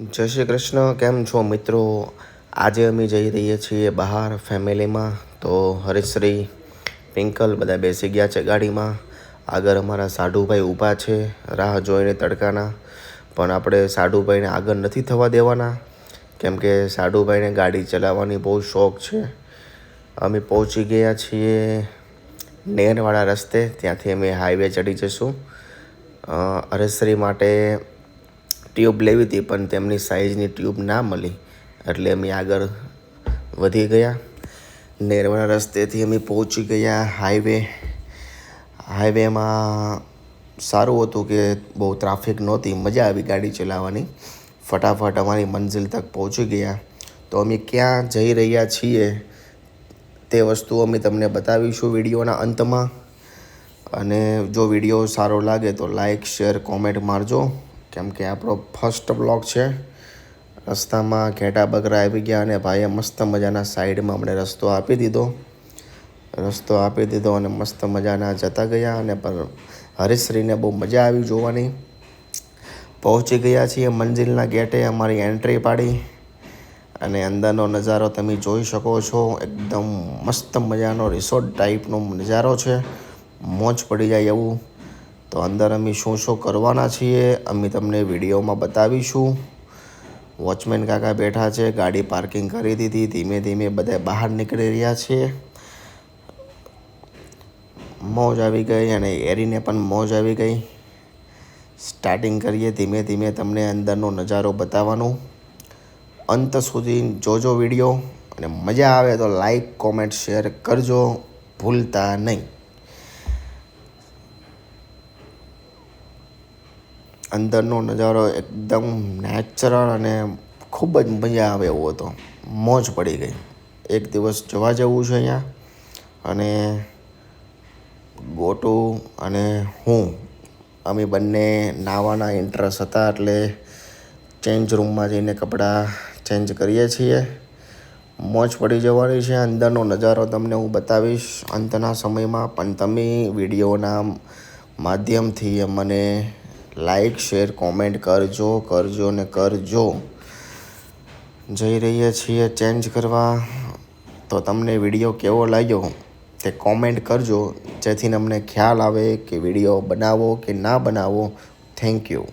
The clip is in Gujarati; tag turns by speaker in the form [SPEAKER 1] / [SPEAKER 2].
[SPEAKER 1] જય શ્રી કૃષ્ણ. કેમ છો મિત્રો? આજે અમે જઈ રહીએ છીએ બહાર ફેમિલીમાં. તો હરીશ્રી પિંકલ બધા બેસી ગયા છે ગાડીમાં. આગળ અમારા સાઢુભાઈ ઊભા છે, રાહ જોઈને તડકાના. પણ આપણે સાઢુભાઈને આગળ નથી થવા દેવાના. કેમ કે સાઢુભાઈને ગાડી ચલાવવાની બહુ શોખ છે. અમે પહોંચી ગયા છીએ નેરવાળા રસ્તે. ત્યાંથી અમે હાઈવે ચડી જઈશું હરેશ્રી માટે ટ્યુબ લેવી હતી, પણ તેમની સાઇઝની ટ્યુબ ના મળી. એટલે અમે આગળ વધી ગયા. નેરવાળા રસ્તેથી અમે પહોંચી ગયા હાઈવે હાઈવેમાં સારું હતું કે બહુ ટ્રાફિક નહોતી, મજા આવી ગાડી ચલાવવાની. ફટાફટ અમારી મંઝિલ તક પહોંચી ગયા. તો અમે ક્યાં જઈ રહ્યા છીએ તે વસ્તુ અમે તમને બતાવીશું વિડીયોના અંતમાં. અને જો વીડિયો સારો લાગે તો લાઇક શેર કોમેન્ટ મારજો. કેમ કે આપણો ફર્સ્ટ બ્લોક છે. રસ્તામાં ઘેટા બકરા આવી ગયા અને ભાઈએ મસ્ત મજાના સાઈડમાં અમને રસ્તો આપી દીધો. રસ્તો આપી દીધો અને મસ્ત મજાના જતા ગયા અને પર હરીશ્રીને બહુ મજા આવી જોવાની. પહોંચી ગયા છીએ મંજિલના ગેટે અમારી એન્ટ્રી પાડી. અને અંદરનો નજારો તમે જોઈ શકો છો. એકદમ મસ્ત મજાનો રિસોર્ટ ટાઈપનો નજારો છે. મોજ પડી જાય એવું. તો અંદર અમે શું શું કરવાના છીએ અમે તમને વિડીયોમાં બતાવીશું. વોચમેન કાકા બેઠા છે, ગાડી પાર્કિંગ કરી દીધી, ધીમે ધીમે બધા બહાર નીકળી રહ્યા છીએ મોજ આવી ગઈ અને એરીને પણ મોજ આવી ગઈ. સ્ટાર્ટિંગ કરીએ, ધીમે ધીમે તમને અંદરનો નજારો બતાવવાનો. અંત સુધી જોજો વીડિયો અને મજા આવે તો લાઈક, કોમેન્ટ, શેર કરજો. ભૂલતા નહીં. અંદરનો નજારો એકદમ નેચરલ અને ખૂબ જ મજા આવે એવો હતો. મોજ પડી ગઈ. એક દિવસ જવા જેવું છે અહીંયા અને ગોટુ અને હું, અમે બંને નાવાના ઇન્ટરેસ્ટ હતા એટલે ચેન્જ રૂમમાં જઈને કપડાં ચેન્જ કરીએ છીએ. મોજ પડી જવાની છે. અંદરનો નજારો તમને હું બતાવીશ અંતના સમયમાં, પણ તમે વિડીયોના માધ્યમથી મને લાઈક શેર કોમેન્ટ કરજો કરજો ને કરજો. જઈ રહીએ છીએ ચેન્જ કરવા. તો તમને વીડિયો કેવો લાગ્યો તે કોમેન્ટ કરજો. જેથી અમને ખ્યાલ આવે કે વીડિયો બનાવો કે ના બનાવો. Thank you